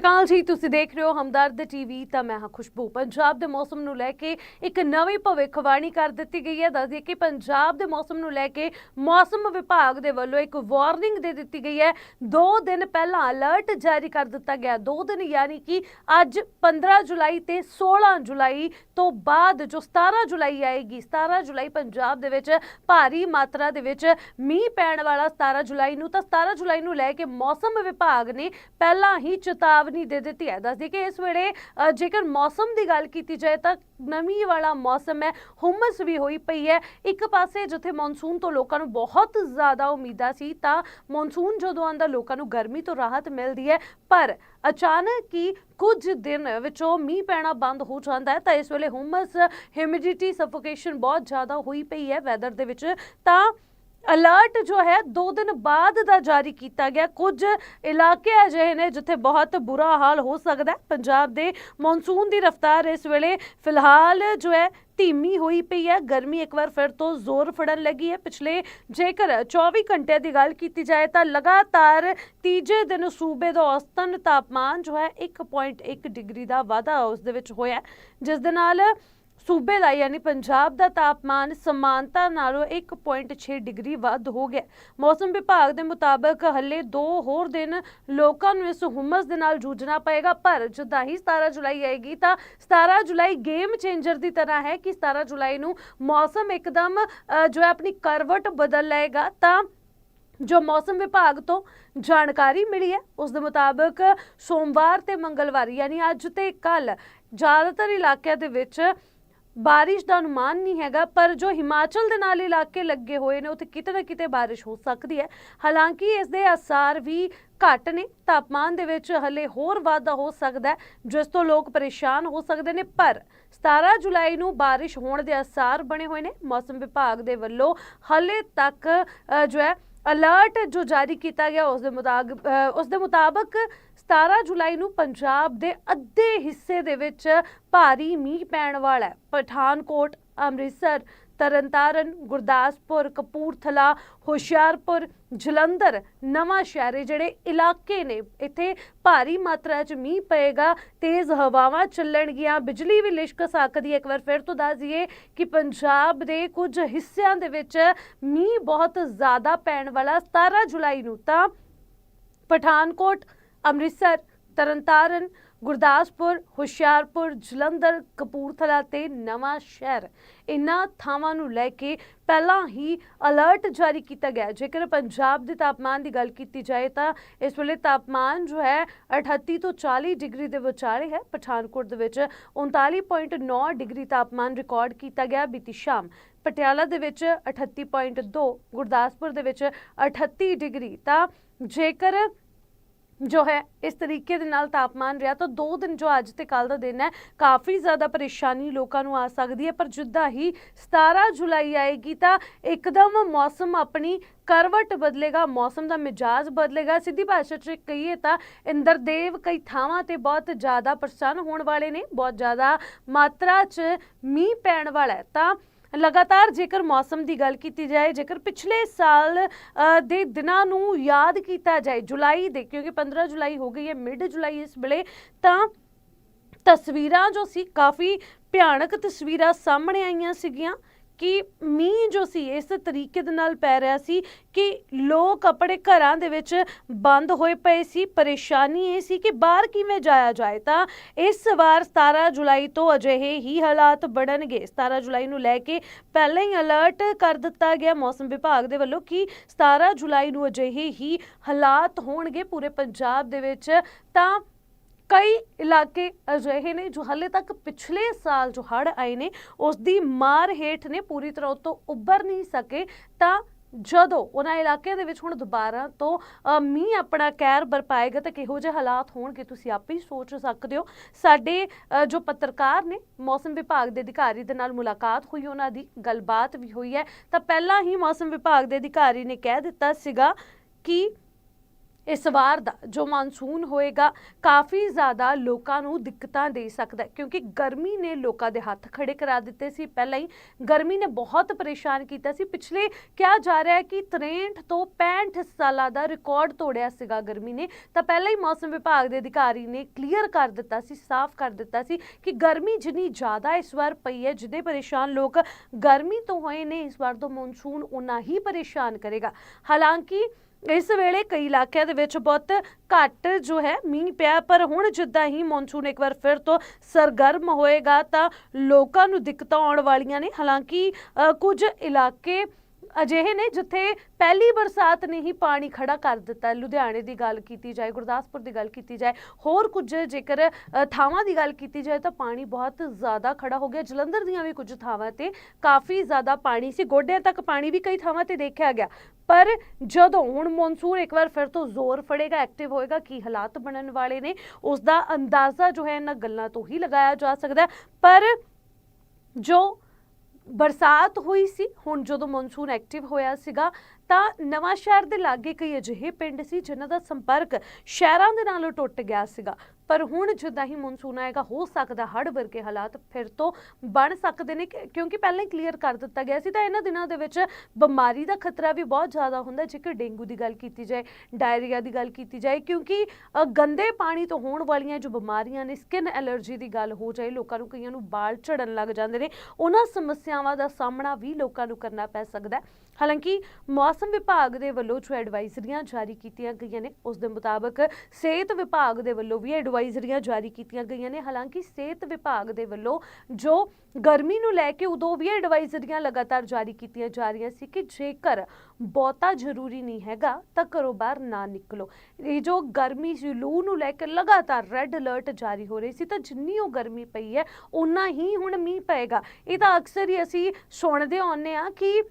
ਸਤਿ ਸ਼੍ਰੀ ਅਕਾਲ ਜੀ, ਤੁਸੀਂ ਦੇਖ ਰਹੇ ਹੋ ਹਮਦਰਦ ਟੀਵੀ, ਤਾਂ ਮੈਂ ਹਾਂ ਖੁਸ਼ਬੂ। ਪੰਜਾਬ ਦੇ ਮੌਸਮ ਨੂੰ ਲੈ ਕੇ ਇੱਕ ਨਵੀਂ ਭਵਿੱਖਬਾਣੀ ਕਰ ਦਿੱਤੀ ਗਈ ਹੈ। ਦੱਸਦੀ ਕਿ ਪੰਜਾਬ ਦੇ ਮੌਸਮ ਨੂੰ ਲੈ ਕੇ ਮੌਸਮ ਵਿਭਾਗ ਦੇ ਵੱਲੋਂ ਇੱਕ ਵਾਰਨਿੰਗ ਦੇ ਦਿੱਤੀ ਗਈ ਹੈ। 2 ਦਿਨ ਪਹਿਲਾਂ ਅਲਰਟ ਜਾਰੀ ਕਰ ਦਿੱਤਾ ਗਿਆ। 2 ਦਿਨ ਯਾਨੀ ਕਿ ਅੱਜ 15 ਜੁਲਾਈ ਤੇ 16 ਜੁਲਾਈ ਤੋਂ ਬਾਅਦ ਜੋ 17 ਜੁਲਾਈ ਆਏਗੀ 17 ਜੁਲਾਈ ਪੰਜਾਬ ਦੇ ਵਿੱਚ ਭਾਰੀ ਮਾਤਰਾ ਦੇ ਵਿੱਚ ਮੀਂਹ ਪੈਣ ਵਾਲਾ 17 ਜੁਲਾਈ ਨੂੰ। ਤਾਂ 17 ਜੁਲਾਈ ਨੂੰ ਲੈ ਕੇ ਮੌਸਮ ਵਿਭਾਗ ਨੇ ਪਹਿਲਾਂ ਹੀ ਚੇਤਾਵਨੀ ਦੇ ਦਿੱਤੀ ਹੈ। ਦੱਸਦੀ ਕਿ ਇਸ ਵੇਲੇ ਜੇਕਰ ਮੌਸਮ ਦੀ ਗੱਲ ਕੀਤੀ ਜਾਏ ਤਾਂ ਨਮੀ ਵਾਲਾ ਮੌਸਮ ਹੈ, ਹੁਮਸ ਵੀ ਹੋਈ ਪਈ ਹੈ। ਇੱਕ ਪਾਸੇ ਜਿੱਥੇ ਮੌਨਸੂਨ ਤੋਂ ਲੋਕਾਂ ਨੂੰ ਬਹੁਤ ਜ਼ਿਆਦਾ ਉਮੀਦਾਂ ਸੀ, ਤਾਂ ਮੌਨਸੂਨ ਜਦੋਂ ਆਉਂਦਾ ਲੋਕਾਂ ਨੂੰ ਗਰਮੀ ਤੋਂ ਰਾਹਤ ਮਿਲਦੀ ਹੈ। ਪਰ ਅਚਾਨਕ ਹੀ ਕੁਝ ਦਿਨ ਵਿੱਚੋਂ ਮੀਂਹ ਪੈਣਾ ਬੰਦ ਹੋ ਜਾਂਦਾ ਹੈ, ਤਾਂ ਇਸ ਵੇਲੇ ਹੁਮਸ, ਹਿਊਮਿਡਿਟੀ ਸਫੋਕੇਸ਼ਨ ਬਹੁਤ ਜ਼ਿਆਦਾ ਹੋਈ ਪਈ ਹੈ ਵੈਦਰ ਦੇ ਵਿੱਚ। ਤਾਂ ਅਲਰਟ ਜੋ ਹੈ 2 ਦਿਨ ਬਾਅਦ ਦਾ ਜਾਰੀ ਕੀਤਾ ਗਿਆ। ਕੁਝ ਇਲਾਕੇ ਅਜਿਹੇ ਨੇ ਜਿੱਥੇ ਬਹੁਤ ਬੁਰਾ ਹਾਲ ਹੋ ਸਕਦਾ ਹੈ। ਪੰਜਾਬ ਦੇ ਮੌਨਸੂਨ ਦੀ ਰਫ਼ਤਾਰ ਇਸ ਵੇਲੇ ਫਿਲਹਾਲ ਜੋ ਹੈ, ਧੀਮੀ ਹੋਈ ਪਈ ਹੈ। ਗਰਮੀ ਇੱਕ ਵਾਰ ਫਿਰ ਤੋਂ ਜ਼ੋਰ ਫੜਨ ਲੱਗੀ ਹੈ। ਪਿਛਲੇ ਜੇਕਰ 24 ਘੰਟੇ ਦੀ ਗੱਲ ਕੀਤੀ ਜਾਏ ਤਾਂ ਲਗਾਤਾਰ ਤੀਜੇ ਦਿਨ ਸੂਬੇ ਦਾ ਔਸਤਨ ਤਾਪਮਾਨ ਜੋ ਹੈ 1.1 ਡਿਗਰੀ ਦਾ ਵਾਧਾ ਉਸ ਦੇ ਵਿੱਚ ਹੋਇਆ ਜਿਸ ਦੇ ਨਾਲ ਸੂਬੇ ਦਾ ਯਾਨੀ ਪੰਜਾਬ ਦਾ ਤਾਪਮਾਨ ਸਮਾਨਤਾ ਨਾਲੋਂ 1.6 ਡਿਗਰੀ ਵੱਧ ਹੋ ਗਿਆ। ਮੌਸਮ ਵਿਭਾਗ ਦੇ ਮੁਤਾਬਕ ਹੱਲੇ ਦੋ ਹੋਰ ਦਿਨ ਲੋਕਾਂ ਨੂੰ ਇਸ ਹੁਮਸ ਦੇ ਨਾਲ ਜੂਝਣਾ ਪਏਗਾ, ਪਰ ਜਦੋਂ ਹੀ 17 ਜੁਲਾਈ ਆਏਗੀ ਤਾਂ 17 ਜੁਲਾਈ ਗੇਮ ਚੇਂਜਰ ਦੀ ਤਰ੍ਹਾਂ ਹੈ ਕਿ 17 ਜੁਲਾਈ ਨੂੰ ਮੌਸਮ ਇੱਕਦਮ ਜੋ ਹੈ ਆਪਣੀ ਕਰਵਟ ਬਦਲ ਲਏਗਾ। ਤਾਂ ਜੋ ਮੌਸਮ ਵਿਭਾਗ ਤੋਂ ਜਾਣਕਾਰੀ ਮਿਲੀ ਹੈ, ਉਸ ਦੇ ਮੁਤਾਬਕ ਸੋਮਵਾਰ ਤੇ ਮੰਗਲਵਾਰ, ਯਾਨੀ ਅੱਜ ਤੇ ਕੱਲ ਜ਼ਿਆਦਾਤਰ ਇਲਾਕਿਆਂ ਦੇ ਵਿੱਚ ਬਾਰਿਸ਼ ਦਾ ਅਨੁਮਾਨ ਨਹੀਂ ਹੈਗਾ, ਪਰ ਜੋ ਹਿਮਾਚਲ ਦੇ ਨਾਲ ਇਲਾਕੇ ਲੱਗੇ ਹੋਏ ਨੇ, ਉੱਥੇ ਕਿਤੇ ਨਾ ਕਿਤੇ ਬਾਰਿਸ਼ ਹੋ ਸਕਦੀ ਹੈ। ਹਾਲਾਂਕਿ ਇਸ ਦੇ ਅਸਰ ਵੀ ਘੱਟ ਨੇ। ਤਾਪਮਾਨ ਦੇ ਵਿੱਚ ਹਲੇ ਹੋਰ ਵਾਧਾ ਹੋ ਸਕਦਾ ਜਿਸ ਤੋਂ ਲੋਕ ਪਰੇਸ਼ਾਨ ਹੋ ਸਕਦੇ ਨੇ। ਪਰ 17 ਜੁਲਾਈ ਨੂੰ ਬਾਰਿਸ਼ ਹੋਣ ਦੇ ਅਸਾਰ ਬਣੇ ਹੋਏ ਨੇ। ਮੌਸਮ ਵਿਭਾਗ ਦੇ ਵੱਲੋਂ ਹਲੇ ਤੱਕ ਜੋ ਹੈ, ਅਲਰਟ ਜੋ ਜਾਰੀ ਕੀਤਾ ਗਿਆ, ਉਸ ਦੇ ਮੁਤਾਬਕ ਉਸ ਦੇ ਮੁਤਾਬਕ 17 ਜੁਲਾਈ ਨੂੰ ਪੰਜਾਬ ਦੇ ਅੱਧੇ ਹਿੱਸੇ ਦੇ ਵਿੱਚ ਭਾਰੀ ਮੀਂਹ ਪੈਣ ਵਾਲਾ ਹੈ। ਪਠਾਨਕੋਟ, ਅੰਮ੍ਰਿਤਸਰ, ਤਰਨਤਾਰਨ, ਗੁਰਦਾਸਪੁਰ, ਕਪੂਰਥਲਾ, ਹੁਸ਼ਿਆਰਪੁਰ, ਜਲੰਧਰ ਨਵਾਂ ਸ਼ਹਿਰ ਜਿਹੜੇ ਇਲਾਕੇ ਨੇ, ਇੱਥੇ ਭਾਰੀ ਮਾਤਰਾ 'ਚ ਮੀਂਹ ਪਏਗਾ, ਤੇਜ਼ ਹਵਾਵਾਂ ਚੱਲਣਗੀਆਂ, ਬਿਜਲੀ ਵੀ ਲਿਸ਼ਕ ਸਕਦੀ ਹੈ। ਇੱਕ ਵਾਰ ਫਿਰ ਤੋਂ ਦੱਸ ਦਈਏ ਕਿ ਪੰਜਾਬ ਦੇ ਕੁਝ ਹਿੱਸਿਆਂ ਦੇ ਵਿੱਚ ਮੀਂਹ ਬਹੁਤ ਜ਼ਿਆਦਾ ਪੈਣ ਵਾਲਾ 17 ਜੁਲਾਈ ਨੂੰ ਤਾਂ ਪਠਾਨਕੋਟ ਅੰਮ੍ਰਿਤਸਰ, ਤਰਨਤਾਰਨ, ਗੁਰਦਾਸਪੁਰ, ਹੁਸ਼ਿਆਰਪੁਰ, ਜਲੰਧਰ, ਕਪੂਰਥਲਾ ਤੇ ਨਵਾਂ ਸ਼ਹਿਰ। ਇਨ੍ਹਾਂ ਥਾਵਾਂ ਨੂੰ ਲੈ ਕੇ ਪਹਿਲਾਂ ਹੀ ਅਲਰਟ ਜਾਰੀ ਕੀਤਾ ਗਿਆ ਜੇਕਰ ਪੰਜਾਬ ਦੇ ਤਾਪਮਾਨ ਦੀ ਗੱਲ ਕੀਤੀ ਜਾਏ ਤਾਂ ਇਸ ਵੇਲੇ ਤਾਪਮਾਨ ਜੋ ਹੈ 38 ਤੋਂ 40 ਡਿਗਰੀ ਦੇ ਵਿਚਾਲੇ ਹੈ। ਪਠਾਨਕੋਟ ਦੇ ਵਿੱਚ 39.9 ਡਿਗਰੀ ਤਾਪਮਾਨ ਰਿਕਾਰਡ ਕੀਤਾ ਗਿਆ ਬੀਤੀ ਸ਼ਾਮ। ਪਟਿਆਲਾ ਦੇ ਵਿੱਚ 38.2 ਗੁਰਦਾਸਪੁਰ ਦੇ ਵਿੱਚ 38 ਡਿਗਰੀ। ਤਾਂ ਜੇਕਰ ਜੋ ਹੈ, ਇਸ ਤਰੀਕੇ ਦੇ ਨਾਲ ਤਾਪਮਾਨ ਰਿਹਾ ਤਾਂ ਦੋ ਦਿਨ ਜੋ ਅੱਜ ਤੇ ਕੱਲ ਦਾ ਦਿਨ ਹੈ, ਕਾਫੀ ਜ਼ਿਆਦਾ ਪਰੇਸ਼ਾਨੀ ਲੋਕਾਂ ਨੂੰ ਆ ਸਕਦੀ ਹੈ, ਪਰ ਜਿੱਦਾਂ ਹੀ 17 ਜੁਲਾਈ ਆਏਗੀ ਤਾਂ ਇੱਕਦਮ ਮੌਸਮ ਆਪਣੀ ਕਰਵਟ ਬਦਲੇਗਾ, ਮੌਸਮ ਦਾ ਮਿਜਾਜ਼ ਬਦਲੇਗਾ। ਸਿੱਧੀ ਭਾਸ਼ਾ 'ਚ ਕਹੀਏ ਤਾਂ ਇੰਦਰਦੇਵ ਕਈ ਥਾਵਾਂ ਤੇ ਬਹੁਤ ਜ਼ਿਆਦਾ ਪ੍ਰਸੰਨ ਹੋਣ ਵਾਲੇ ਨੇ, ਬਹੁਤ ਜ਼ਿਆਦਾ ਮਾਤਰਾ 'ਚ ਮੀਂਹ ਪੈਣ ਵਾਲਾ ਹੈ। ਤਾਂ ਲਗਾਤਾਰ ਜੇਕਰ ਮੌਸਮ ਦੀ ਗੱਲ ਕੀਤੀ ਜਾਏ, ਜੇਕਰ ਪਿਛਲੇ ਸਾਲ ਦੇ ਦਿਨਾਂ ਨੂੰ ਯਾਦ ਕੀਤਾ ਜਾਏ, ਜੁਲਾਈ ਦੇ, ਕਿਉਂਕਿ 15 ਜੁਲਾਈ ਹੋ ਗਈ ਹੈ, ਮਿਡ ਜੁਲਾਈ ਇਸ ਵੇਲੇ, ਤਾਂ ਤਸਵੀਰਾਂ ਜੋ ਸੀ ਕਾਫੀ ਭਿਆਨਕ ਤਸਵੀਰਾਂ ਸਾਹਮਣੇ ਆਈਆਂ ਸੀਗੀਆਂ। ਕਿ ਮੀਂਹ ਜੋ ਸੀ, ਇਸ ਤਰੀਕੇ ਦੇ ਨਾਲ ਪੈ ਰਿਹਾ ਸੀ ਕਿ ਲੋਕ ਆਪਣੇ ਘਰਾਂ ਦੇ ਵਿੱਚ ਬੰਦ ਹੋਏ ਪਏ ਸੀ। ਪਰੇਸ਼ਾਨੀ ਇਹ ਸੀ ਕਿ ਬਾਹਰ ਕਿਵੇਂ ਜਾਇਆ ਜਾਏ ਤਾਂ ਇਸ ਵਾਰ 17 ਜੁਲਾਈ ਤੋਂ ਅਜਿਹੇ ਹੀ ਹਾਲਾਤ ਬਣਨਗੇ। 17 ਜੁਲਾਈ ਨੂੰ ਲੈ ਕੇ ਪਹਿਲਾਂ ਹੀ ਅਲਰਟ ਕਰ ਦਿੱਤਾ ਗਿਆ ਮੌਸਮ ਵਿਭਾਗ ਦੇ ਵੱਲੋਂ ਕਿ 17 ਜੁਲਾਈ ਨੂੰ ਅਜਿਹੇ ਹੀ ਹਾਲਾਤ ਹੋਣਗੇ ਪੂਰੇ ਪੰਜਾਬ ਦੇ ਵਿੱਚ। ਤਾਂ ਕਈ ਇਲਾਕੇ ਅਜਿਹੇ ਨੇ ਜੋ ਹਾਲੇ ਤੱਕ ਪਿਛਲੇ ਸਾਲ ਜੋ ਹੜ੍ਹ ਆਏ ਨੇ ਉਸ ਦੀ ਮਾਰ ਹੇਠ ਨੇ ਪੂਰੀ ਤਰ੍ਹਾਂ ਉਹ ਉੱਭਰ ਨਹੀਂ ਸਕੇ। ਤਾਂ ਜਦੋਂ ਉਹਨਾਂ ਇਲਾਕਿਆਂ ਦੇ ਵਿੱਚ ਹੁਣ ਦੁਬਾਰਾ ਤੋਂ ਅ, ਮੀਂਹ ਆਪਣਾ ਕਹਿਰ ਬਰਪਾਏਗਾ ਤਾਂ ਕਿਹੋ ਜਿਹੇ ਹਾਲਾਤ ਹੋਣਗੇ ਤੁਸੀਂ ਆਪੇ ਹੀ ਸੋਚ ਸਕਦੇ ਹੋ। ਸਾਡੇ ਅ, ਜੋ ਪੱਤਰਕਾਰ ਨੇ ਮੌਸਮ ਵਿਭਾਗ ਦੇ ਅਧਿਕਾਰੀ ਦੇ ਨਾਲ ਮੁਲਾਕਾਤ ਹੋਈ ਉਹਨਾਂ ਦੀ ਗੱਲਬਾਤ ਵੀ ਹੋਈ ਹੈ। ਤਾਂ ਪਹਿਲਾਂ ਹੀ ਮੌਸਮ ਵਿਭਾਗ ਦੇ ਅਧਿਕਾਰੀ ਨੇ ਕਹਿ ਦਿੱਤਾ ਸੀਗਾ ਕਿ ਇਸ ਵਾਰ ਦਾ ਜੋ ਮਾਨਸੂਨ ਹੋਏਗਾ, ਕਾਫੀ ਜ਼ਿਆਦਾ ਲੋਕਾਂ ਨੂੰ ਦਿੱਕਤਾਂ ਦੇ ਸਕਦਾ ਹੈ, ਕਿਉਂਕਿ ਗਰਮੀ ਨੇ ਲੋਕਾਂ ਦੇ ਹੱਥ ਖੜੇ ਕਰਾ ਦਿੱਤੇ ਸੀ। ਪਹਿਲਾਂ ਹੀ ਗਰਮੀ ਨੇ ਬਹੁਤ ਪਰੇਸ਼ਾਨ ਕੀਤਾ ਸੀ। ਪਿਛਲੇ ਕਿਹਾ ਜਾ ਰਿਹਾ ਹੈ ਕਿ 63 ਤੋਂ 65 ਸਾਲਾਂ ਦਾ ਰਿਕਾਰਡ ਤੋੜਿਆ ਸੀਗਾ ਗਰਮੀ ਨੇ। ਤਾਂ ਪਹਿਲਾਂ ਹੀ ਮੌਸਮ ਵਿਭਾਗ ਦੇ ਅਧਿਕਾਰੀ ਨੇ ਕਲੀਅਰ ਕਰ ਦਿੱਤਾ ਸੀ, ਸਾਫ਼ ਕਰ ਦਿੱਤਾ ਸੀ ਕਿ ਗਰਮੀ ਜਿੰਨੀ ਜ਼ਿਆਦਾ ਇਸ ਵਾਰ ਪਈ ਹੈ ਜਿਹਦੇ ਪਰੇਸ਼ਾਨ ਲੋਕ ਗਰਮੀ ਤੋਂ ਹੋਏ ਨੇ, ਇਸ ਵਾਰ ਤੋਂ ਮੌਨਸੂਨ ਉਨਾ ਹੀ ਪਰੇਸ਼ਾਨ ਕਰੇਗਾ। ਹਾਲਾਂਕਿ ਇਸ ਵੇਲੇ ਕਈ ਇਲਾਕਿਆਂ ਦੇ ਵਿੱਚ ਬਹੁਤ ਘੱਟ ਜੋ ਹੈ ਮੀਂਹ ਪਿਆ ਪਰ ਹੁਣ ਜਿੱਦਾਂ ਹੀ ਮੌਨਸੂਨ ਇੱਕ ਵਾਰ ਫਿਰ ਤੋਂ ਸਰਗਰਮ ਹੋਏਗਾ ਤਾਂ ਲੋਕਾਂ ਨੂੰ ਦਿੱਕਤਾਂ ਆਉਣ ਵਾਲੀਆਂ ਨੇ। ਹਾਲਾਂਕਿ ਅ, ਕੁਝ ਇਲਾਕੇ ਅਜਿਹੇ ਨੇ ਜਿੱਥੇ ਪਹਿਲੀ ਬਰਸਾਤ ਨੇ ਹੀ ਪਾਣੀ ਖੜਾ ਕਰ ਦਿੱਤਾ। ਲੁਧਿਆਣੇ ਦੀ ਗੱਲ ਕੀਤੀ ਜਾਏ, ਗੁਰਦਾਸਪੁਰ ਦੀ ਗੱਲ ਕੀਤੀ ਜਾਏ, ਹੋਰ ਕੁਝ ਜੇਕਰ ਥਾਵਾਂ ਦੀ ਗੱਲ ਕੀਤੀ ਜਾਏ ਤਾਂ ਪਾਣੀ ਬਹੁਤ ਜ਼ਿਆਦਾ ਖੜਾ ਹੋ ਗਿਆ। ਜਲੰਧਰ ਦੀਆਂ ਵੀ ਕੁਝ ਥਾਵਾਂ ਤੇ ਕਾਫੀ ਜ਼ਿਆਦਾ ਪਾਣੀ ਸੀ। ਗੋਡਿਆਂ ਤੱਕ ਪਾਣੀ ਵੀ ਕਈ ਥਾਵਾਂ ਤੇ ਦੇਖਿਆ ਗਿਆ। ਪਰ ਜਦੋਂ ਹੁਣ ਮੌਨਸੂਨ ਇੱਕ ਵਾਰ ਫਿਰ ਤੋਂ ਜ਼ੋਰ ਫੜੇਗਾ, ਐਕਟਿਵ ਹੋਏਗਾ, ਕੀ ਹਾਲਾਤ ਬਣਨ ਵਾਲੇ ਨੇ ਉਸ ਦਾ ਅੰਦਾਜ਼ਾ ਜੋ ਹੈ ਇਹਨਾਂ ਗੱਲਾਂ ਤੋਂ ਹੀ ਲਗਾਇਆ ਜਾ ਸਕਦਾ ਪਰ ਜੋ ਬਰਸਾਤ ਹੋਈ ਸੀ, ਹੁਣ ਜਦੋਂ ਮੌਨਸੂਨ ਐਕਟਿਵ ਹੋਇਆ ਸੀਗਾ, ਤਾਂ ਨਵਾਂ ਸ਼ਹਿਰ ਦੇ ਲਾਗੇ ਕਈ ਅਜਿਹੇ ਪਿੰਡ ਸੀ ਜਿਨ੍ਹਾਂ ਦਾ ਸੰਪਰਕ ਸ਼ਹਿਰਾਂ ਦੇ ਨਾਲੋਂ ਟੁੱਟ ਗਿਆ ਸੀਗਾ। ਪਰ ਹੁਣ ਜਿੱਦਾਂ ਹੀ ਮੌਨਸੂਨ ਆਏਗਾ ਹੋ ਸਕਦਾ ਹੜ੍ਹ ਵਰਗੇ ਹਾਲਾਤ ਫਿਰ ਤੋਂ ਬਣ ਸਕਦੇ ਨੇ ਕਿ- ਕਿਉਂਕਿ ਪਹਿਲਾਂ ਹੀ ਕਲੀਅਰ ਕਰ ਦਿੱਤਾ ਗਿਆ ਸੀ ਤਾਂ ਇਹਨਾਂ ਦਿਨਾਂ ਦੇ ਵਿੱਚ ਬਿਮਾਰੀ ਦਾ ਖਤਰਾ ਵੀ ਬਹੁਤ ਜ਼ਿਆਦਾ ਹੁੰਦਾ ਹੈ, ਜੇਕਰ ਡੇਂਗੂ ਦੀ ਗੱਲ ਕੀਤੀ ਜਾਏ ਡਾਇਰੀਆ ਦੀ ਗੱਲ ਕੀਤੀ ਜਾਏ ਕਿਉਂਕਿ ਅ, ਗੰਦੇ ਪਾਣੀ ਤੋਂ ਹੋਣ ਵਾਲੀਆਂ ਜੋ ਬਿਮਾਰੀਆਂ ਨੇ ਸਕਿਨ ਐਲਰਜੀ ਦੀ ਗੱਲ ਹੋ ਜਾਏ ਲੋਕਾਂ ਨੂੰ ਕਈਆਂ ਨੂੰ ਬਾਲ ਝੜਨ ਲੱਗ ਜਾਂਦੇ ਨੇ ਉਹਨਾਂ ਸਮੱਸਿਆਵਾਂ ਦਾ ਸਾਹਮਣਾ ਵੀ ਲੋਕਾਂ ਨੂੰ ਕਰਨਾ ਪੈ ਸਕਦਾ ਹੈ। ਹਾਲਾਂਕਿ ਮੌਸਮ ਵਿਭਾਗ ਦੇ ਵੱਲੋਂ ਜੋ ਐਡਵਾਈਜ਼ਰੀਆਂ ਜਾਰੀ ਕੀਤੀਆਂ ਗਈਆਂ ਨੇ ਉਸ ਦੇ ਮੁਤਾਬਕ ਸਿਹਤ ਵਿਭਾਗ ਦੇ ਵੱਲੋਂ ਵੀ ਐਡਵਾਈਜ਼ਰੀਆਂ ਜਾਰੀ ਕੀਤੀਆਂ ਗਈਆਂ ਨੇ। ਹਾਲਾਂਕਿ ਸਿਹਤ ਵਿਭਾਗ ਦੇ ਵੱਲੋਂ ਜੋ ਗਰਮੀ ਨੂੰ ਲੈ ਕੇ ਉਦੋਂ ਵੀ ਐਡਵਾਈਜ਼ਰੀਆਂ ਲਗਾਤਾਰ ਜਾਰੀ ਕੀਤੀਆਂ ਜਾ ਰਹੀਆਂ ਸੀ ਕਿ ਜੇਕਰ ਬਹੁਤਾ ਜ਼ਰੂਰੀ ਨਹੀਂ ਹੈਗਾ ਤਾਂ ਘਰੋਂ ਬਾਹਰ ਨਾ ਨਿਕਲੋ। ਇਹ ਜੋ ਗਰਮੀ ਲੂ ਨੂੰ ਲੈ ਕੇ ਲਗਾਤਾਰ ਰੈੱਡ ਅਲਰਟ ਜਾਰੀ ਹੋ ਰਹੀ ਸੀ ਤਾਂ ਜਿੰਨੀ ਉਹ ਗਰਮੀ ਪਈ ਹੈ ਉਨਾ ਹੀ ਹੁਣ ਮੀਂਹ ਪਏਗਾ। ਇਹ ਤਾਂ ਅਕਸਰ ਹੀ ਅਸੀਂ ਸੁਣਦੇ ਆਉਂਦੇ ਆ ਕਿ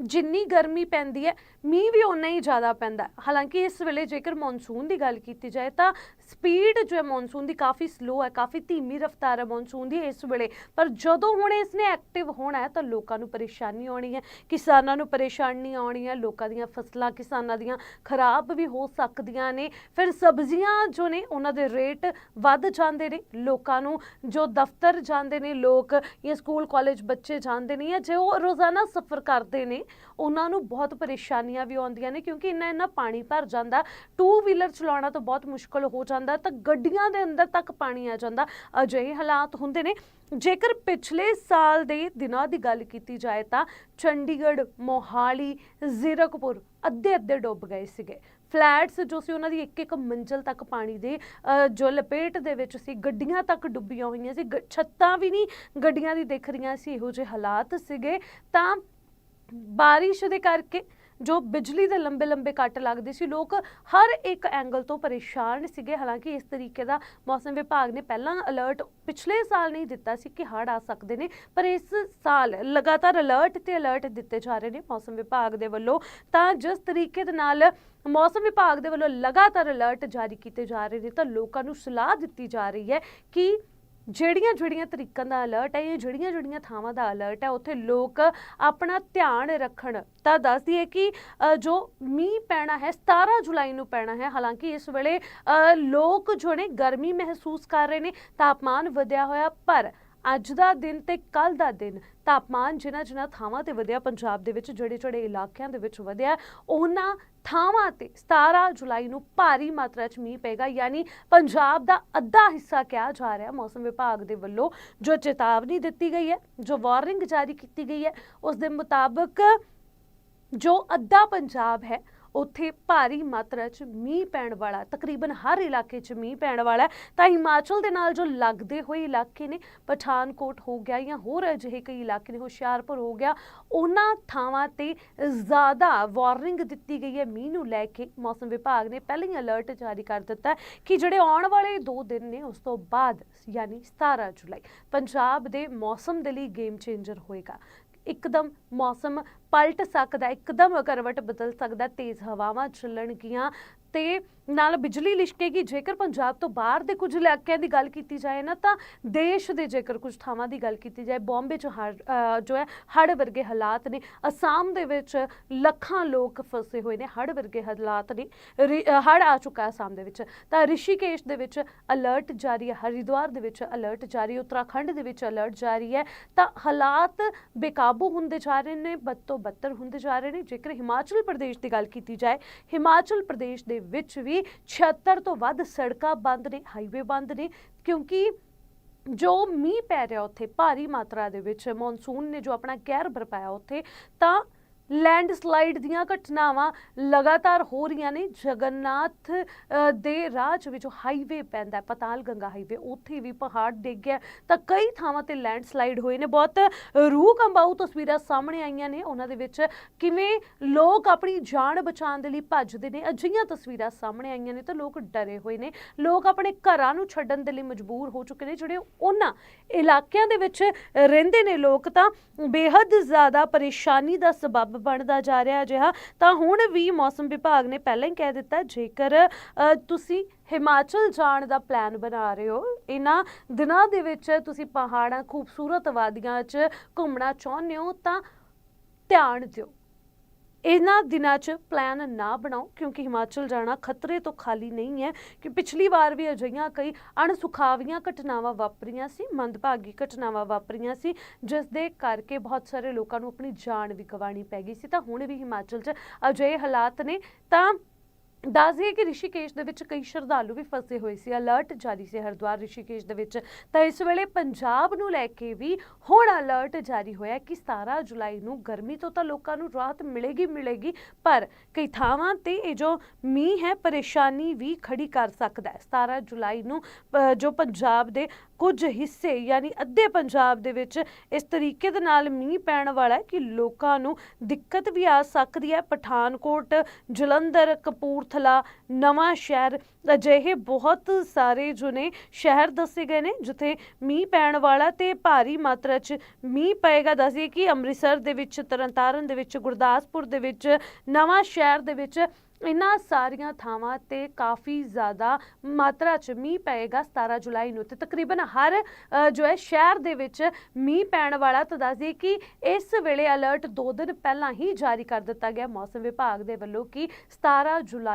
ਜਿੰਨੀ ਗਰਮੀ ਪੈਂਦੀ ਹੈ, ਮੀਂਹ ਵੀ ਉਨਾ ਹੀ ਜ਼ਿਆਦਾ ਪੈਂਦਾ। ਹਾਲਾਂਕਿ ਇਸ ਵੇਲੇ ਜੇਕਰ ਮੌਨਸੂਨ ਦੀ ਗੱਲ ਕੀਤੀ ਜਾਏ ਤਾਂ ਸਪੀਡ ਜੋ ਹੈ ਮੌਨਸੂਨ ਦੀ ਕਾਫੀ ਸਲੋ ਹੈ, ਕਾਫੀ ਧੀਮੀ ਰਫ਼ਤਾਰ ਹੈ ਮੌਨਸੂਨ ਦੀ ਇਸ ਵੇਲੇ। ਪਰ ਜਦੋਂ ਹੁਣ ਇਸ ਨੇ ਐਕਟਿਵ ਹੋਣਾ ਹੈ, ਤਾਂ ਲੋਕਾਂ ਨੂੰ ਪਰੇਸ਼ਾਨੀ ਆਉਣੀ ਹੈ। ਕਿਸਾਨਾਂ ਨੂੰ ਪਰੇਸ਼ਾਨੀ ਆਉਣੀ ਹੈ, ਲੋਕਾਂ ਦੀਆਂ ਫਸਲਾਂ ਕਿਸਾਨਾਂ ਦੀਆਂ ਖਰਾਬ ਵੀ ਹੋ ਸਕਦੀਆਂ ਨੇ। ਫਿਰ ਸਬਜ਼ੀਆਂ ਜੋ ਨੇ, ਉਹਨਾਂ ਦੇ ਰੇਟ ਵੱਧ ਜਾਂਦੇ ਨੇ। ਲੋਕਾਂ ਨੂੰ ਜੋ ਦਫ਼ਤਰ ਜਾਂਦੇ ਨੇ, ਲੋਕ ਜਾਂ ਸਕੂਲ, ਕਾਲਜ ਬੱਚੇ ਜਾਂਦੇ ਨੇ ਜਾਂ ਜੇ ਉਹ ਰੋਜ਼ਾਨਾ ਸਫ਼ਰ ਕਰਦੇ ਨੇ, ਉਹਨਾਂ ਨੂੰ ਬਹੁਤ ਪਰੇਸ਼ਾਨੀਆਂ ਵੀ ਆਉਂਦੀਆਂ ਨੇ ਕਿਉਂਕਿ ਇੰਨਾ ਇੰਨਾ ਪਾਣੀ ਭਰ ਜਾਂਦਾ। ਟੂ ਵੀਲਰ ਚਲਾਉਣਾ ਤਾਂ ਬਹੁਤ ਮੁਸ਼ਕਲ ਹੋ ਜਾਂਦਾ ਤਾਂ ਗੱਡੀਆਂ ਦੇ ਅੰਦਰ ਤੱਕ ਪਾਣੀ ਆ ਜਾਂਦਾ। ਅਜਿਹੇ ਹਾਲਾਤ ਹੁੰਦੇ ਨੇ। ਜੇਕਰ ਪਿਛਲੇ ਸਾਲ ਦੇ ਦਿਨਾਂ ਦੀ ਗੱਲ ਕੀਤੀ ਜਾਏ ਤਾਂ ਚੰਡੀਗੜ੍ਹ ਮੋਹਾਲੀ ਜ਼ੀਰਕਪੁਰ ਅੱਧੇ ਅੱਧੇ ਡੁੱਬ ਗਏ ਸੀਗੇ। ਫਲੈਟਸ ਜੋ ਸੀ ਉਹਨਾਂ ਦੀ ਇੱਕ ਇੱਕ ਮੰਜ਼ਲ ਤੱਕ ਪਾਣੀ ਦੇ ਅ, ਜੋ ਲਪੇਟ ਦੇ ਵਿੱਚ ਸੀ ਗੱਡੀਆਂ ਤੱਕ ਡੁੱਬੀਆਂ ਹੋਈਆਂ ਸੀ। ਗ- ਛੱਤਾਂ ਵੀ ਨਹੀਂ ਗੱਡੀਆਂ ਦੀ ਦਿਖ ਰਹੀਆਂ ਸੀ ਇਹੋ ਜਿਹੇ ਹਾਲਾਤ ਸੀਗੇ। ਤਾਂ ਬਾਰਿਸ਼ ਦੇ ਕਰਕੇ ਜੋ ਬਿਜਲੀ ਦੇ ਲੰਬੇ ਲੰਬੇ ਕੱਟ ਲੱਗਦੇ ਸੀ, ਲੋਕ ਹਰ ਇੱਕ ਐਂਗਲ ਤੋਂ ਪਰੇਸ਼ਾਨ ਸੀਗੇ। ਹਾਲਾਂਕਿ ਇਸ ਤਰੀਕੇ ਦਾ ਮੌਸਮ ਵਿਭਾਗ ਨੇ ਪਹਿਲਾਂ ਅਲਰਟ ਪਿਛਲੇ ਸਾਲ ਨਹੀਂ ਦਿੱਤਾ ਸੀ ਕਿ ਹੜ੍ਹ ਆ ਸਕਦੇ ਨੇ, ਪਰ ਇਸ ਸਾਲ ਲਗਾਤਾਰ ਅਲਰਟ ਤੇ ਅਲਰਟ ਦਿੱਤੇ ਜਾ ਰਹੇ ਨੇ ਮੌਸਮ ਵਿਭਾਗ ਦੇ ਵੱਲੋਂ। ਤਾਂ ਜਿਸ ਤਰੀਕੇ ਦੇ ਨਾਲ ਮੌਸਮ ਵਿਭਾਗ ਦੇ ਵੱਲੋਂ ਲਗਾਤਾਰ ਅਲਰਟ ਜਾਰੀ ਕੀਤੇ ਜਾ ਰਹੇ ਨੇ, ਤਾਂ ਲੋਕਾਂ ਨੂੰ ਸਲਾਹ ਦਿੱਤੀ ਜਾ ਰਹੀ ਹੈ ਕਿ ਜਿਹੜੀਆਂ ਜਿਹੜੀਆਂ ਤਰੀਕਾਂ ਦਾ ਅਲਰਟ ਹੈ ਜਾਂ ਜਿਹੜੀਆਂ ਜਿਹੜੀਆਂ ਥਾਵਾਂ ਦਾ ਅਲਰਟ ਹੈ, ਉੱਥੇ ਲੋਕ ਆਪਣਾ ਧਿਆਨ ਰੱਖਣ। ਤਾਂ ਦੱਸਦੀ ਹੈ ਕਿ ਜੋ ਮੀਂਹ ਪੈਣਾ ਹੈ 17 ਜੁਲਾਈ ਨੂੰ ਪੈਣਾ ਹੈ। ਹਾਲਾਂਕਿ ਇਸ ਵੇਲੇ ਲੋਕ ਜੋ ਨੇ ਗਰਮੀ ਮਹਿਸੂਸ ਕਰ ਰਹੇ ਨੇ, ਤਾਪਮਾਨ ਵਧਿਆ ਹੋਇਆ, ਪਰ ਅੱਜ ਦਾ ਦਿਨ ਤੇ ਕੱਲ ਦਾ ਦਿਨ ਤਾਪਮਾਨ ਜਿਨ੍ਹਾਂ ਜਿਨ੍ਹਾਂ ਥਾਵਾਂ ਤੇ ਵਧਿਆ, ਪੰਜਾਬ ਦੇ ਵਿੱਚ ਜਿਹੜੇ ਜਿਹੜੇ ਇਲਾਕਿਆਂ ਦੇ ਵਿੱਚ ਵਧਿਆ, ਉਹਨਾਂ ਥਾਵਾਂ ਤੇ 17 ਜੁਲਾਈ ਨੂੰ ਭਾਰੀ ਮਾਤਰਾ 'ਚ ਮੀਂਹ ਪਏਗਾ, ਯਾਨੀ ਪੰਜਾਬ ਦਾ ਅੱਧਾ ਹਿੱਸਾ ਕਿਹਾ ਜਾ ਰਿਹਾ ਮੌਸਮ ਵਿਭਾਗ ਦੇ ਵੱਲੋਂ ਜੋ ਚੇਤਾਵਨੀ ਦਿੱਤੀ ਗਈ ਹੈ, ਜੋ ਵਾਰਨਿੰਗ ਜਾਰੀ ਕੀਤੀ ਗਈ ਹੈ, ਉਸ ਦੇ ਮੁਤਾਬਕ ਜੋ ਅੱਧਾ ਪੰਜਾਬ ਹੈ ਉੱਥੇ ਭਾਰੀ ਮਾਤਰਾ 'ਚ ਮੀਂਹ ਪੈਣ ਵਾਲਾ, ਤਕਰੀਬਨ ਹਰ ਇਲਾਕੇ 'ਚ ਮੀਂਹ ਪੈਣ ਵਾਲਾ ਤਾਂ ਹਿਮਾਚਲ ਦੇ ਨਾਲ ਜੋ ਲੱਗਦੇ ਹੋਏ ਇਲਾਕੇ ਨੇ, ਪਠਾਨਕੋਟ ਹੋ ਗਿਆ ਜਾਂ ਹੋਰ ਅਜਿਹੇ ਕਈ ਇਲਾਕੇ ਨੇ, ਹੁਸ਼ਿਆਰਪੁਰ ਹੋ ਗਿਆ, ਉਹਨਾਂ ਥਾਵਾਂ ਤੇ ਜ਼ਿਆਦਾ ਵਾਰਨਿੰਗ ਦਿੱਤੀ ਗਈ ਹੈ। ਮੀਂਹ ਨੂੰ ਲੈ ਕੇ ਮੌਸਮ ਵਿਭਾਗ ਨੇ ਪਹਿਲਾਂ ਹੀ ਅਲਰਟ ਜਾਰੀ ਕਰ ਦਿੱਤਾ ਕਿ ਜਿਹੜੇ ਆਉਣ ਵਾਲੇ 2 ਦਿਨ ਨੇ, ਉਸ ਤੋਂ ਬਾਅਦ, ਯਾਨੀ 17 ਜੁਲਾਈ, ਪੰਜਾਬ ਦੇ ਮੌਸਮ ਦੇ ਲਈ ਗੇਮ ਚੇਂਜਰ ਹੋਏਗਾ। ਇੱਕਦਮ ਮੌਸਮ ਪਲਟ ਸਕਦਾ ਹੈ, ਇੱਕਦਮ ਕਰਵਟ ਬਦਲ ਸਕਦਾ ਤੇਜ਼ ਹਵਾਵਾਂ ਚੱਲਣਗੀਆਂ ਤੇ ਨਾਲ ਬਿਜਲੀ ਲਿਸ਼ਕੇਗੀ। ਜੇਕਰ ਪੰਜਾਬ ਤੋਂ ਬਾਹਰ ਦੇ ਕੁਝ ਇਲਾਕਿਆਂ ਦੀ ਗੱਲ ਕੀਤੀ ਜਾਏ ਨਾ ਤਾਂ ਦੇਸ਼ ਦੇ ਜੇਕਰ ਕੁਝ ਥਾਵਾਂ ਦੀ ਗੱਲ ਕੀਤੀ ਜਾਏ ਬੰਬੇ 'ਚ ਹੜ੍ਹ, ਜੋ ਹੈ ਹੜ੍ਹ ਵਰਗੇ ਹਾਲਾਤ ਨੇ। ਅਸਾਮ ਦੇ ਵਿੱਚ ਲੱਖਾਂ ਲੋਕ ਫਸੇ ਹੋਏ ਨੇ ਹੜ੍ਹ ਵਰਗੇ ਹਾਲਾਤ ਨੇ। ਹੜ੍ਹ ਆ ਚੁੱਕਾ ਅਸਾਮ ਦੇ ਵਿੱਚ। ਤਾਂ ਰਿਸ਼ੀਕੇਸ਼ ਦੇ ਵਿੱਚ ਅਲਰਟ ਜਾਰੀ ਹੈ ਹਰਿਦੁਆਰ ਦੇ ਵਿੱਚ ਅਲਰਟ ਜਾਰੀ ਉੱਤਰਾਖੰਡ ਦੇ ਵਿੱਚ ਅਲਰਟ ਜਾਰੀ ਹੈ। ਤਾਂ ਹਾਲਾਤ ਬੇਕਾਬੂ ਹੁੰਦੇ ਜਾ ਰਹੇ ਨੇ ਬਦ ਬੱਤਰ ਹੁੰਦੇ ਜਾ ਰਹੇ ਨੇ। ਜੇਕਰ ਹਿਮਾਚਲ ਪ੍ਰਦੇਸ਼ ਦੀ ਗੱਲ ਕੀਤੀ ਜਾਏ ਹਿਮਾਚਲ ਪ੍ਰਦੇਸ਼ ਦੇ ਵਿੱਚ ਵੀ 76 ਤੋਂ ਵੱਧ ਸੜਕਾਂ ਬੰਦ ਨੇ ਹਾਈਵੇ ਬੰਦ ਨੇ, ਕਿਉਂਕਿ ਜੋ ਮੀਂਹ ਪੈ ਰਿਹਾ ਉੱਥੇ, ਭਾਰੀ ਮਾਤਰਾ ਦੇ ਵਿੱਚ ਮੌਨਸੂਨ ਨੇ ਜੋ ਆਪਣਾ ਕਹਿਰ ਬਰਪਾਇਆ ਉੱਥੇ, ਤਾਂ ਲੈਂਡਸਲਾਈਡ ਦੀਆਂ ਘਟਨਾਵਾਂ ਲਗਾਤਾਰ ਹੋ ਰਹੀਆਂ ਨੇ। ਜਗਨਨਾਥ ਦੇ ਰਾਹ 'ਚ ਵੀ ਹਾਈਵੇ ਪੈਂਦਾ ਪਤਾਲ ਗੰਗਾ ਹਾਈਵੇ, ਉੱਥੇ ਵੀ ਪਹਾੜ ਡਿੱਗ ਗਿਆ ਤਾਂ ਕਈ ਥਾਵਾਂ ਤੇ ਲੈਂਡਸਲਾਈਡ ਹੋਏ ਨੇ। ਬਹੁਤ ਰੂਹ ਕੰਬਾਊ ਤਸਵੀਰਾਂ ਸਾਹਮਣੇ ਆਈਆਂ ਨੇ। ਉਹਨਾਂ ਦੇ ਵਿੱਚ ਕਿਵੇਂ ਲੋਕ ਆਪਣੀ ਜਾਨ ਬਚਾਉਣ ਦੇ ਲਈ ਭੱਜਦੇ ਨੇ, ਅਜਿਹੀਆਂ ਤਸਵੀਰਾਂ ਸਾਹਮਣੇ ਆਈਆਂ ਨੇ ਤਾਂ ਲੋਕ ਡਰੇ ਹੋਏ ਨੇ। ਲੋਕ ਆਪਣੇ ਘਰਾਂ ਨੂੰ ਛੱਡਣ ਦੇ ਲਈ ਮਜਬੂਰ ਹੋ ਚੁੱਕੇ ਨੇ। ਜਿਹੜੇ ਉਹਨਾਂ ਇਲਾਕਿਆਂ ਦੇ ਵਿੱਚ ਰਹਿੰਦੇ ਨੇ ਲੋਕ ਤਾਂ ਬੇਹੱਦ ਜ਼ਿਆਦਾ ਪਰੇਸ਼ਾਨੀ ਦਾ ਸਬਬ ਬਣਦਾ ਜਾ ਰਿਹਾ ਅਜਿਹਾ ਤਾਂ ਹੁਣ ਵੀ ਮੌਸਮ ਵਿਭਾਗ ਨੇ ਪਹਿਲਾਂ ਹੀ ਕਹਿ ਦਿੱਤਾ ਜੇਕਰ ਅ, ਤੁਸੀਂ ਹਿਮਾਚਲ ਜਾਣ ਦਾ ਪਲਾਨ ਬਣਾ ਰਹੇ ਹੋ ਇਹਨਾਂ ਦਿਨਾਂ ਦੇ ਵਿੱਚ ਤੁਸੀਂ ਪਹਾੜਾਂ ਖੂਬਸੂਰਤ ਵਾਦੀਆਂ 'ਚ ਘੁੰਮਣਾ ਚਾਹੁੰਦੇ ਹੋ ਤਾਂ ਧਿਆਨ ਦਿਓ। ਇਹਨਾਂ ਦਿਨਾਂ 'ਚ ਪਲਾਨ ਨਾ ਬਣਾਓ, ਕਿਉਂਕਿ ਹਿਮਾਚਲ ਜਾਣਾ ਖਤਰੇ ਤੋਂ ਖਾਲੀ ਨਹੀਂ ਹੈ, ਕਿ ਪਿਛਲੀ ਵਾਰ ਵੀ ਅਜਿਹੀਆਂ ਕਈ ਅਣਸੁਖਾਵੀਆਂ ਘਟਨਾਵਾਂ ਵਾਪਰੀਆਂ ਸੀ, ਮੰਦਭਾਗੀ ਘਟਨਾਵਾਂ ਵਾਪਰੀਆਂ ਸੀ, ਜਿਸ ਦੇ ਕਰਕੇ ਬਹੁਤ ਸਾਰੇ ਲੋਕਾਂ ਨੂੰ ਆਪਣੀ ਜਾਨ ਵੀ ਗਵਾਉਣੀ ਪੈ ਗਈ ਸੀ। ਤਾਂ ਹੁਣ ਵੀ ਹਿਮਾਚਲ 'ਚ ਅਜਿਹੇ ਹਾਲਾਤ ਨੇ, ਤਾਂ ਦੱਸ ਦਈਏ ਕਿ ਰਿਸ਼ੀਕੇਸ਼ ਦੇ ਵਿੱਚ ਕਈ ਸ਼ਰਧਾਲੂ ਵੀ ਫਸੇ ਹੋਏ ਸੀ। ਅਲਰਟ ਜਾਰੀ ਸੀ ਹਰਿਦੁਆਰ ਰਿਸ਼ੀਕੇਸ਼ ਦੇ ਵਿੱਚ। ਤਾਂ ਇਸ ਵੇਲੇ ਪੰਜਾਬ ਨੂੰ ਲੈ ਕੇ ਵੀ ਹੁਣ ਅਲਰਟ ਜਾਰੀ ਹੋਇਆ ਕਿ 17 ਜੁਲਾਈ ਨੂੰ ਗਰਮੀ ਤੋਂ ਤਾਂ ਲੋਕਾਂ ਨੂੰ ਰਾਹਤ ਮਿਲੇਗੀ ਮਿਲੇਗੀ, ਪਰ ਕਈ ਥਾਵਾਂ ਤੇ ਇਹ ਜੋ ਮੀਂਹ ਹੈ, ਪਰੇਸ਼ਾਨੀ ਵੀ ਖੜੀ ਕਰ ਸਕਦਾ ਹੈ। 17 ਜੁਲਾਈ ਨੂੰ ਜੋ ਪੰਜਾਬ ਦੇ ਕੁਝ ਹਿੱਸੇ ਯਾਨੀ ਅੱਧੇ ਪੰਜਾਬ ਦੇ ਵਿੱਚ ਇਸ ਤਰੀਕੇ ਦੇ ਨਾਲ ਮੀਂਹ ਪੈਣ ਵਾਲਾ ਹੈ ਕਿ ਲੋਕਾਂ ਨੂੰ ਦਿੱਕਤ ਵੀ ਆ ਸਕਦੀ ਹੈ। ਪਠਾਨਕੋਟ, ਜਲੰਧਰ ਕਪੂਰਥਲਾ ਨਵਾਂ ਸ਼ਹਿਰ। ਅਜਿਹੇ ਬਹੁਤ ਸਾਰੇ ਜੋ ਨੇ ਸ਼ਹਿਰ ਦੱਸੇ ਗਏ ਨੇ ਜਿੱਥੇ ਮੀਂਹ ਪੈਣ ਵਾਲਾ ਤੇ ਭਾਰੀ ਮਾਤਰਾ 'ਚ ਮੀਂਹ ਪਏਗਾ। ਦੱਸੀਏ ਕਿ ਅੰਮ੍ਰਿਤਸਰ ਦੇ ਵਿੱਚ ਤਰਨਤਾਰਨ ਦੇ ਵਿੱਚ ਗੁਰਦਾਸਪੁਰ ਦੇ ਵਿੱਚ ਨਵਾਂ ਸ਼ਹਿਰ ਦੇ ਵਿੱਚ ਇਹਨਾਂ ਸਾਰੀਆਂ ਥਾਵਾਂ ਤੇ ਕਾਫੀ ਜ਼ਿਆਦਾ ਮਾਤਰਾ 'ਚ ਮੀਂਹ ਪਏਗਾ 17 ਜੁਲਾਈ ਨੂੰ ਤੇ ਤਕਰੀਬਨ ਹਰ ਅ, ਜੋ ਹੈ ਸ਼ਹਿਰ ਦੇ ਵਿੱਚ ਮੀਂਹ ਪੈਣ ਵਾਲਾ। ਤਾਂ ਦੱਸ ਦਈਏ ਕਿ ਇਸ ਵੇਲੇ ਅਲਰਟ 2 ਦਿਨ ਪਹਿਲਾਂ ਹੀ ਜਾਰੀ ਕਰ ਦਿੱਤਾ ਗਿਆ। ਮੌਸਮ ਵਿਭਾਗ ਦੇ ਵੱਲੋਂ ਕਿ 17 ਜੁਲਾਈ